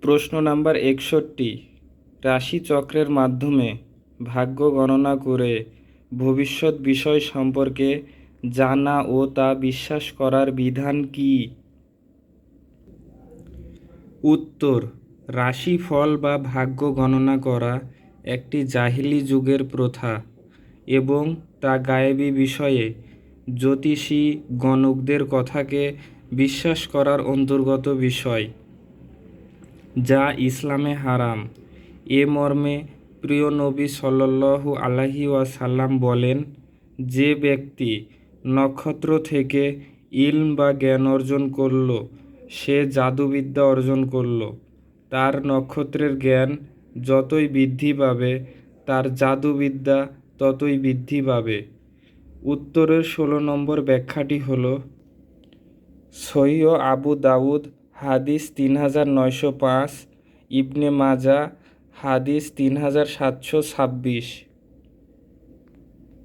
প্রশ্ন নাম্বার একষট্টি। রাশিচক্রের মাধ্যমে ভাগ্য গণনা করে ভবিষ্যৎ বিষয় সম্পর্কে জানা ও তা বিশ্বাস করার বিধান কী? উত্তর, রাশিফল বা ভাগ্য গণনা করা একটি জাহিলি যুগের প্রথা এবং তা গায়েবী বিষয়ে জ্যোতিষী গণকদের কথাকে বিশ্বাস করার অন্তর্গত বিষয়। যা ইসলামে হারাম। এ মর্মে প্রিয় নবী সাল্লাল্লাহু আলাইহি ওয়াসাল্লাম বলেন, যে ব্যক্তি নক্ষত্র থেকে ইলম বা জ্ঞান অর্জন করল, সে জাদুবিদ্যা অর্জন করল। তার নক্ষত্রের জ্ঞান যতই বৃদ্ধি পাবে, তার জাদুবিদ্যা ততই বৃদ্ধি পাবে। উত্তরের ষোলো নম্বর ব্যাখ্যাটি হল, সহিহ আবু দাউদ হাদিস তিন হাজার নয়শো পাঁচ ইবনে মাজা হাদিস তিন হাজার সাতশো ছাব্বিশ।